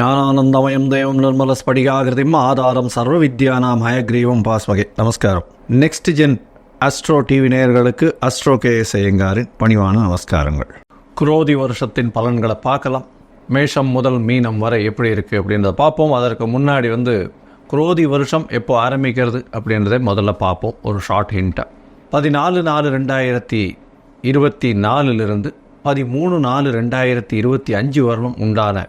ஞானானந்தமயம் தேவம் நிர்மல ஸ்படிகாகிருதிம் ஆதாரம் சர்வ வித்யானாம் ஹயக்ரீவம் பாஸ்மகே. நமஸ்காரம். நெக்ஸ்ட் ஜென் அஸ்ட்ரோ டிவி நேயர்களுக்கு அஸ்ட்ரோ கே எஸ் ஐயங்காரின் பணிவான நமஸ்காரங்கள். குரோதி வருஷத்தின் பலன்களை பார்க்கலாம். மேஷம் முதல் மீனம் வரை எப்படி இருக்குது அப்படின்றத பார்ப்போம். அதற்கு முன்னாடி வந்து குரோதி வருஷம் எப்போ ஆரம்பிக்கிறது அப்படின்றத முதல்ல பார்ப்போம். ஒரு ஷார்ட் ஹிண்ட்டாக பதினாலு நாலு ரெண்டாயிரத்தி இருபத்தி நாலுலேருந்து பதிமூணு நாலு ரெண்டாயிரத்தி இருபத்தி அஞ்சு வருடம் உண்டான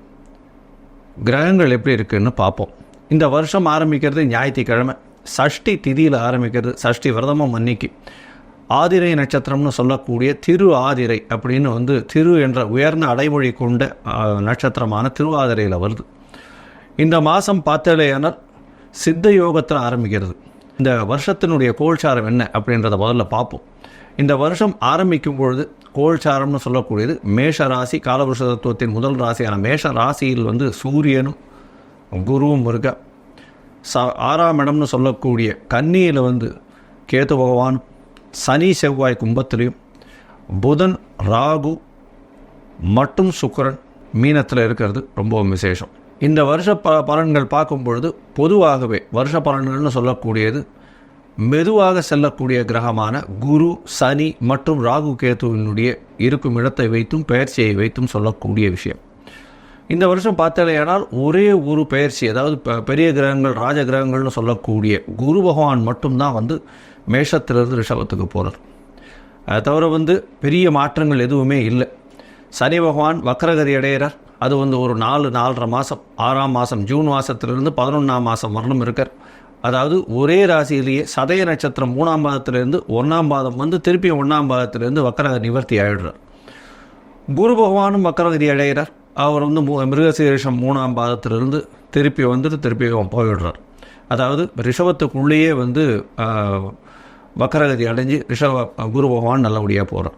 கிரகங்கள் எப்படி இருக்குன்னு பார்ப்போம். இந்த வருஷம் ஆரம்பிக்கிறது ஞாயிற்றுக்கிழமை. சஷ்டி திதியில் ஆரம்பிக்கிறது சஷ்டி விரதமும் அன்னைக்கு ஆதிரை நட்சத்திரம்னு சொல்லக்கூடிய திரு ஆதிரை அப்படின்னு வந்து திரு என்ற உயர்ந்த அடைமொழி கொண்ட நட்சத்திரமான திருவாதிரையில் வருது. இந்த மாதம் பார்த்தலையானால் சித்த யோகத்தில் ஆரம்பிக்கிறது. இந்த வருஷத்தினுடைய கோல்சாரம் என்ன அப்படின்றத முதல்ல பார்ப்போம். இந்த வருஷம் ஆரம்பிக்கும் பொழுது கோழ்சாரம்னு சொல்லக்கூடியது மேஷ ராசி காலபுருஷ தத்துவத்தின் முதல் ராசியான மேஷ ராசியில் வந்து சூரியனும் குருவும் இருக்க. ச ஆறாம் இடம்னு சொல்லக்கூடிய கன்னியில் வந்து கேது பகவான் சனி செவ்வாய் கும்பத்திலையும் புதன் ராகு மற்றும் சுக்கிரன் மீனத்தில் இருக்கிறது ரொம்பவும் விசேஷம். இந்த வருஷ ப பலன்கள் பார்க்கும் பொழுது பொதுவாகவே வருஷ பலன்கள்னு சொல்லக்கூடியது மெதுவாக செல்லக்கூடிய கிரகமான குரு சனி மற்றும் ராகு கேத்துவினுடைய இருக்கும் இடத்தை வைத்தும் பெயர்ச்சியை வைத்தும் சொல்லக்கூடிய விஷயம். இந்த வருஷம் பார்த்தாலேயானால் ஒரே ஒரு பெயர்ச்சி அதாவது பெரிய கிரகங்கள் ராஜ கிரகங்கள்னு சொல்லக்கூடிய குரு பகவான் மட்டும்தான் வந்து மேஷத்திலிருந்து ரிஷபத்துக்கு போகிறார் அதை தவிர வந்து பெரிய மாற்றங்கள் எதுவுமே இல்லை. சனி பகவான் வக்கரகதி அடையிறார் அது வந்து ஒரு நாலு நாலரை மாதம் ஆறாம் மாதம் ஜூன் மாதத்திலிருந்து பதினொன்றாம் மாதம் வரணும் இருக்கார். அதாவது ஒரே ராசியிலேயே சதய நட்சத்திரம் மூணாம் பாதத்திலேருந்து ஒன்றாம் பாதம் வந்து திருப்பி ஒன்றாம் பாதத்திலேருந்து வக்கரக நிவர்த்தி ஆகிடுறார் குரு பகவானும் வக்கரகதி அடைகிறார். அவர் வந்து மூ மிருகசீரிஷம் மூணாம் பாதத்திலிருந்து திருப்பி வந்துட்டு திருப்பி போயிடுறார். அதாவது ரிஷபத்துக்குள்ளேயே வந்து வக்கரகதி அடைஞ்சு ரிஷப குரு பகவான் நல்லபடியாக போகிறார்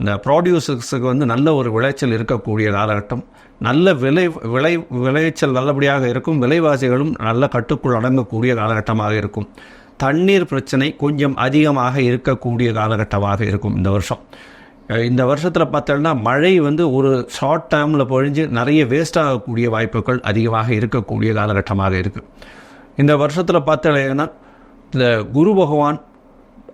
இந்த ப்ராடியூசர்ஸுக்கு வந்து நல்ல ஒரு விளைச்சல் இருக்கக்கூடிய காலகட்டம். நல்ல விளை விளை விளைச்சல் நல்லபடியாக இருக்கும். விலைவாசிகளும் நல்ல கட்டுக்குள் அடங்கக்கூடிய காலகட்டமாக இருக்கும். தண்ணீர் பிரச்சனை கொஞ்சம் அதிகமாக இருக்கக்கூடிய காலகட்டமாக இருக்கும் இந்த வருஷம். இந்த வருஷத்தில் பார்த்தோம்னா மழை வந்து ஒரு ஷார்ட் டேர்மில் பொழிஞ்சு நிறைய வேஸ்ட் ஆகக்கூடிய வாய்ப்புகள் அதிகமாக இருக்கக்கூடிய காலகட்டமாக இருக்குது இந்த வருஷத்தில் பார்த்தோன்னா இந்த குரு பகவான்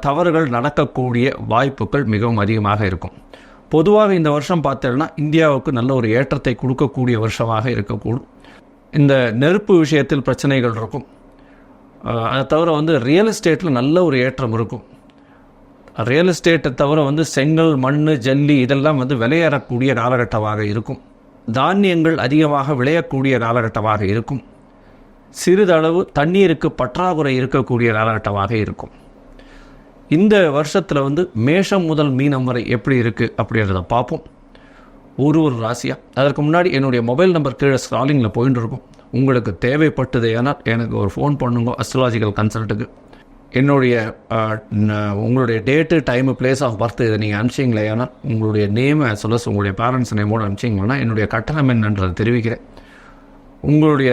தவறுகள் நடக்கக்கூடிய வாய்ப்புகள் மிகவும் அதிகமாக இருக்கும். பொதுவாக இந்த வருஷம் பார்த்தேன்னா இந்தியாவுக்கு நல்ல ஒரு ஏற்றத்தை கொடுக்கக்கூடிய வருஷமாக இருக்கக்கூடும். இந்த நெருப்பு விஷயத்தில் பிரச்சனைகள் இருக்கும். அதை தவிர வந்து ரியல் எஸ்டேட்டில் நல்ல ஒரு ஏற்றம் இருக்கும். ரியல் எஸ்டேட்டை தவிர வந்து செங்கல் மண் ஜல்லி இதெல்லாம் வந்து விளையேறக்கூடிய காலகட்டமாக இருக்கும். தானியங்கள் அதிகமாக விளையக்கூடிய காலகட்டமாக இருக்கும். சிறிதளவு தண்ணீருக்கு பற்றாக்குறை இருக்கக்கூடிய காலகட்டமாக இருக்கும். இந்த வருஷத்தில் வந்து மேஷம் முதல் மீனம் வரை எப்படி இருக்குது அப்படின்றத பார்ப்போம். ஒரு ஒரு ராசியாக அதற்கு முன்னாடி என்னுடைய மொபைல் நம்பர் கீழே ஸ்க்ராலிங்கில் போயின்னு இருக்கும். உங்களுக்கு தேவைப்பட்டது ஏன்னா எனக்கு ஒரு ஃபோன் பண்ணுங்க அஸ்ட்ராலஜிக்கல் கன்சல்ட்டுக்கு என்னுடைய உங்களுடைய date time place of birth இதை நீங்கள் அனுப்பிச்சிங்களே ஏன்னா உங்களுடைய நேம் as உங்களுடைய பேரண்ட்ஸ் நேமோடு அனுப்பிச்சிங்கன்னா என்னுடைய கட்டணம் என்னன்றதை தெரிவிக்கிறேன். உங்களுடைய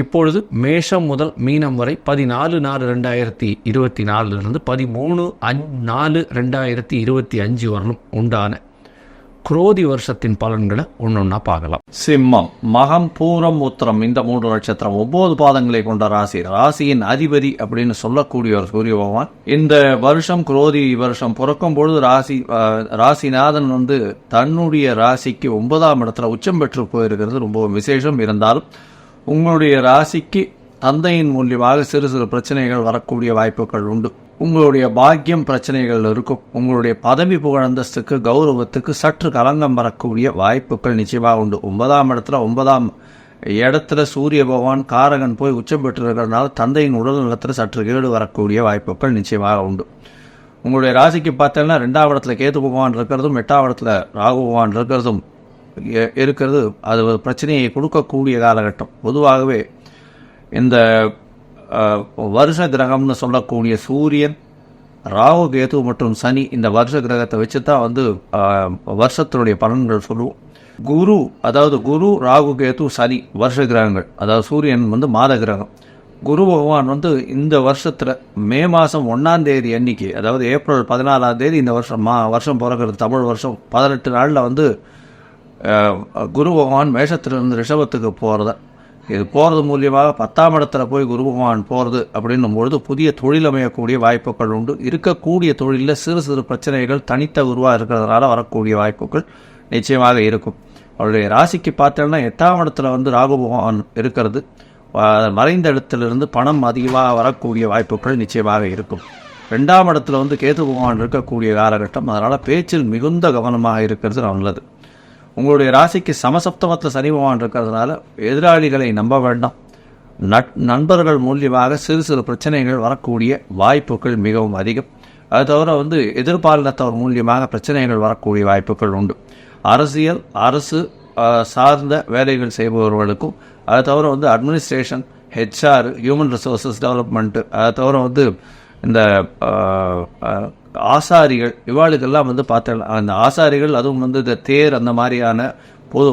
இப்பொழுது மேஷம் முதல் மீனம் வரை பதினாலு நாலு ரெண்டாயிரத்தி இருபத்தி நாலுலேருந்து பதிமூணு அஞ் நாலு ரெண்டாயிரத்தி இருபத்தி அஞ்சு வரலும் உண்டான குரோதி வருஷத்தின் பலன்களை ஒன்று ஒன்றா பார்க்கலாம். சிம்மம் மகம் பூரம் உத்திரம் இந்த மூன்று நட்சத்திரம் ஒன்பது பாதங்களை கொண்ட ராசி. ராசியின் அதிபதி அப்படின்னு சொல்லக்கூடிய ஒரு சூரிய பகவான். இந்த வருஷம் குரோதி வருஷம் பிறக்கும் பொழுது ராசி ராசிநாதன் வந்து தன்னுடைய ராசிக்கு ஒன்பதாம் இடத்துல உச்சம் பெற்று போயிருக்கிறது. ரொம்ப விசேஷம். இருந்தாலும் உங்களுடைய ராசிக்கு தந்தையின் மூலியமாக சிறு சிறு பிரச்சனைகள் வரக்கூடிய வாய்ப்புகள் உண்டு. உங்களுடைய பாக்கியம் பிரச்சனைகள் இருக்கும். உங்களுடைய பதவி புகழந்தஸ்துக்கு கௌரவத்துக்கு சற்று கலங்கம் வரக்கூடிய வாய்ப்புகள் நிச்சயமாக உண்டு. ஒன்பதாம் இடத்துல ஒன்பதாம் இடத்துல சூரிய பகவான் காரகன் போய் உச்சம் பெற்றிருக்கிறதுனால தந்தையின் உடல் நலத்தில் சற்று கேடு வரக்கூடிய வாய்ப்புகள் நிச்சயமாக உண்டு. உங்களுடைய ராசிக்கு பார்த்தீங்கன்னா ரெண்டாவது இடத்துல கேது பகவான் இருக்கிறதும் எட்டாவது இடத்துல ராகு பகவான் இருக்கிறதும் இருக்கிறது. அது ஒரு பிரச்சனையை கொடுக்கக்கூடிய காலகட்டம். பொதுவாகவே இந்த வருஷ கிரகம்னு சொல்லக்கூடிய சூரியன் ராகு கேது மற்றும் சனி இந்த வருஷ கிரகத்தை வச்சு தான் வந்து வருஷத்தினுடைய பலன்கள் சொல்லுவோம். குரு அதாவது குரு ராகு கேது சனி வருஷ கிரகங்கள். அதாவது சூரியன் வந்து மாத கிரகம். குரு பகவான் வந்து இந்த வருஷத்தில் மே மாதம் ஒன்றாம் தேதி அன்னைக்கு அதாவது ஏப்ரல் பதினாலாம் தேதி இந்த வருஷம் மா வருஷம் பிறக்கிறது. தமிழ் வருஷம் பதினெட்டு நாளில் வந்து குரு பகவான் மேஷத்திலிருந்து ரிஷபத்துக்கு போகிறத இது போகிறது மூலியமாக பத்தாம் இடத்துல போய் குரு பகவான் போகிறது அப்படின்னும் பொழுது புதிய தொழில் அமையக்கூடிய வாய்ப்புகள் உண்டு. இருக்கக்கூடிய தொழிலில் சிறு சிறு பிரச்சனைகள் தனித்த குருவாக இருக்கிறதுனால வரக்கூடிய வாய்ப்புகள் நிச்சயமாக இருக்கும். அவருடைய ராசிக்கு பார்த்தோம்னா எட்டாம் இடத்துல வந்து ராகு பகவான் இருக்கிறது. மறைந்த இடத்திலிருந்து பணம் அதிகமாக வரக்கூடிய வாய்ப்புகள் நிச்சயமாக இருக்கும். ரெண்டாம் இடத்துல வந்து கேது பகவான் இருக்கக்கூடிய காலகட்டம். அதனால் பேச்சில் மிகுந்த கவனமாக இருக்கிறது நல்லது. உங்களுடைய ராசிக்கு சமசப்தமத்தில் சனி பகவான் இருக்கிறதுனால எதிராளிகளை நம்ப வேண்டாம். நட் நண்பர்கள் மூலியமாக சிறு சிறு பிரச்சனைகள் வரக்கூடிய வாய்ப்புகள் மிகவும் அதிகம். அது தவிர வந்து எதிர்பாலினத்தவர் மூலியமாக பிரச்சனைகள் வரக்கூடிய வாய்ப்புகள் உண்டு. அரசியல் அரசு சார்ந்த வேலைகள் செய்பவர்களுக்கும் அது தவிர வந்து administration HR human resources development அதை தவிர வந்து இந்த ஆசாரிகள் இவாளுக்கெல்லாம் வந்து பார்த்தா அந்த ஆசாரிகள் அதுவும் வந்து இந்த தேர் அந்த மாதிரியான பொது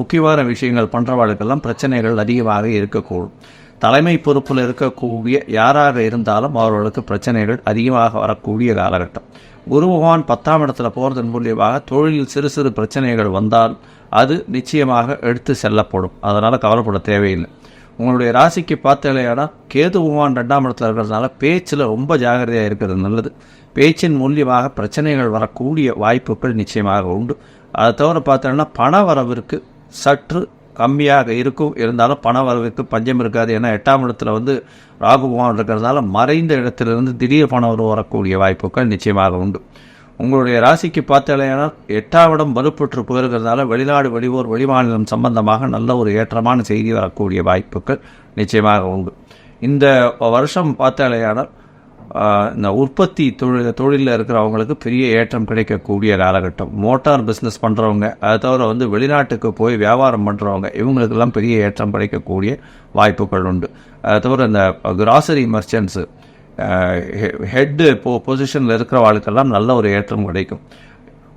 முக்கியமான விஷயங்கள் பண்ணுறவாளுக்கெல்லாம் பிரச்சனைகள் அதிகமாக இருக்கக்கூடும். தலைமை பொறுப்பில் இருக்கக்கூடிய யாராக இருந்தாலும் அவர்களுக்கு பிரச்சனைகள் அதிகமாக வரக்கூடிய காலகட்டம். குரு பகவான் பத்தாம் இடத்துல போகிறதன் மூலியமாக தொழிலில் சிறு சிறு பிரச்சனைகள் வந்தால் அது நிச்சயமாக எடுத்து செல்லப்படும். அதனால் கவலைப்பட தேவையில்லை. உங்களுடைய ராசிக்கு பார்த்தலையானா கேது பகவான் ரெண்டாம் இடத்துல இருக்கிறதுனால பேச்சில் ரொம்ப ஜாகிரதையாக இருக்கிறது நல்லது. பேச்சின் மூலியமாக பிரச்சனைகள் வரக்கூடிய வாய்ப்புகள் நிச்சயமாக உண்டு. அதை தவிர பார்த்தோன்னா பண வரவிற்கு சற்று கம்மியாக இருக்கும். இருந்தாலும் பண வரவிற்கு பஞ்சம் இருக்காது. ஏன்னா எட்டாம் இடத்துல வந்து ராகு பகவான் இருக்கிறதுனால மறைந்த இடத்திலிருந்து திடீர் பண வரவு வரக்கூடிய வாய்ப்புகள் நிச்சயமாக உண்டு. உங்களுடைய ராசிக்கு பார்த்தாலேனா எட்டாம் இடம் வலுப்பெற்று போயிருக்கிறதால வெளிநாடு வெளியூர் வெளிமாநிலம் சம்பந்தமாக நல்ல ஒரு ஏற்றமான செய்தி வரக்கூடிய வாய்ப்புகள் நிச்சயமாக உண்டு. இந்த வருஷம் பார்த்தாலேயானால் இந்த உற்பத்தி தொழில் தொழிலில் இருக்கிறவங்களுக்கு பெரிய ஏற்றம் கிடைக்கக்கூடிய காலகட்டம். மோட்டார் பிஸ்னஸ் பண்ணுறவங்க அதை தவிர வந்து வெளிநாட்டுக்கு போய் வியாபாரம் பண்ணுறவங்க இவங்களுக்கெல்லாம் பெரிய ஏற்றம் கிடைக்கக்கூடிய வாய்ப்புகள் உண்டு. அதை தவிர இந்த கிராசரி மர்ச்சன்ட்ஸு ஹெட்டு பொ பொசிஷனில் இருக்கிறவாளுக்கெல்லாம் நல்ல ஒரு ஏற்றம் கிடைக்கும்.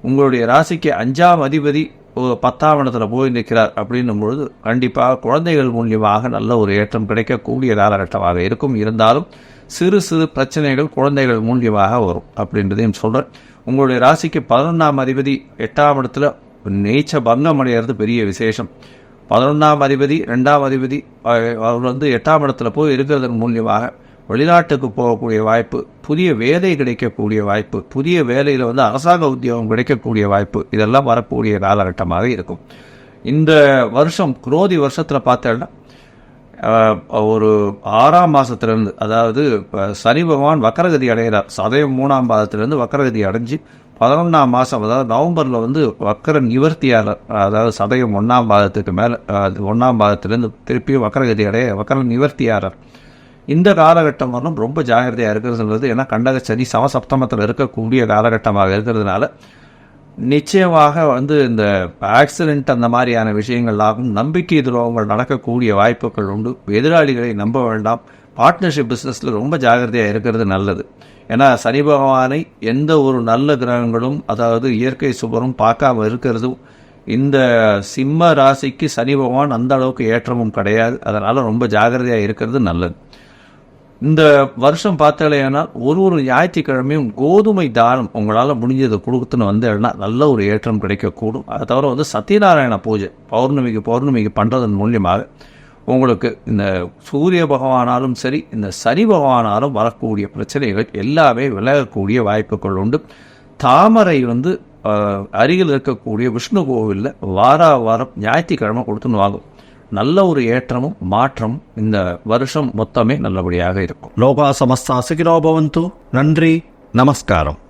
உங்களுடைய ராசிக்கு அஞ்சாம் அதிபதி ஒரு பத்தாம் இடத்துல போய் நிற்கிறார் அப்படின்னும் பொழுது கண்டிப்பாக குழந்தைகள் மூலியமாக நல்ல ஒரு ஏற்றம் கிடைக்கக்கூடிய காலகட்டமாக இருக்கும். இருந்தாலும் சிறு சிறு பிரச்சனைகள் குழந்தைகள் மூலியமாக வரும் அப்படின்றதையும் சொல்கிறேன் உங்களுடைய ராசிக்கு பதினொன்றாம் அதிபதி எட்டாம் இடத்துல நீச்ச பங்கம் அடைகிறது பெரிய விசேஷம். பதினொன்றாம் அதிபதி ரெண்டாம் அதிபதி அவர் வந்து எட்டாம் இடத்துல போய் இருக்கிறதன் மூலியமாக வெளிநாட்டுக்கு போகக்கூடிய வாய்ப்பு புதிய வேலை கிடைக்கக்கூடிய வாய்ப்பு புதிய வேலையில் வந்து அரசாங்க உத்தியோகம் கிடைக்கக்கூடிய வாய்ப்பு இதெல்லாம் வரக்கூடிய காலகட்டமாக இருக்கும். இந்த வருஷம் குரோதி வருஷத்தில் பார்த்தேன்னா ஒரு ஆறாம் மாதத்துலேருந்து அதாவது இப்ப சனி பகவான் வக்கரகதி அடைகிறார். சதயம் மூணாம் பாதத்திலேருந்து வக்கரகதி அடைஞ்சு பதினொன்றாம் மாதம் அதாவது நவம்பரில் வந்து வக்கர நிவர்த்தியாளர் அதாவது சதயம் ஒன்றாம் பாதத்துக்கு மேலே ஒன்றாம் பாதத்திலேருந்து திருப்பியும் வக்கரகதி அடைய வக்கர நிவர்த்தியாளர் இந்த காலகட்டம் வரணும். ரொம்ப ஜாகிரதையாக இருக்கிறதுன்றது ஏன்னா கண்டக சனி சமசப்தமத்தில் இருக்கக்கூடிய காலகட்டமாக இருக்கிறதுனால நிச்சயமாக வந்து இந்த ஆக்சிடென்ட் அந்த மாதிரியான விஷயங்களாகும் நம்பிக்கை துரோகங்கள் நடக்கக்கூடிய வாய்ப்புகள் உண்டு. எதிராளிகளை நம்ப வேண்டாம். பார்ட்னர்ஷிப் பிஸ்னஸில் ரொம்ப ஜாகிரதையாக இருக்கிறது நல்லது. ஏன்னா சனி பகவானை எந்த ஒரு நல்ல கிரகங்களும் அதாவது இயற்கை சுபரும் பார்க்காம இருக்கிறதும் இந்த சிம்ம ராசிக்கு சனி பகவான் அந்த அளவுக்கு ஏற்றமும் கிடையாது. அதனால் ரொம்ப ஜாகிரதையாக இருக்கிறது நல்லது. இந்த வருஷம் பார்த்தாலேனால் ஒரு ஒரு ஞாயிற்றுக்கிழமையும் கோதுமை தானம் உங்களால் முடிஞ்சதை கொடுத்துன்னு வந்தேன்னா நல்ல ஒரு ஏற்றம் கிடைக்கக்கூடும். அதை தவிர வந்து சத்யநாராயண பூஜை பௌர்ணமிக்கு பௌர்ணமிக்கு பண்ணுறதன் மூலியமாக உங்களுக்கு இந்த சூரிய பகவானாலும் சரி இந்த சனி பகவானாலும் வரக்கூடிய பிரச்சனைகள் எல்லாமே விலகக்கூடிய வாய்ப்புகள் உண்டு. தாமரை வந்து அருகில் இருக்கக்கூடிய விஷ்ணு கோவிலில் வார வாரம் ஞாயிற்றுக்கிழமை கொடுத்துன்னு வாங்கும். நல்ல ஒரு ஏற்றமும் மாற்றம் இந்த வருஷம் மொத்தமே நல்லபடியாக இருக்கும். லோகா சமஸ்தா சுகினோ பவந்து. நன்றி நமஸ்காரம்.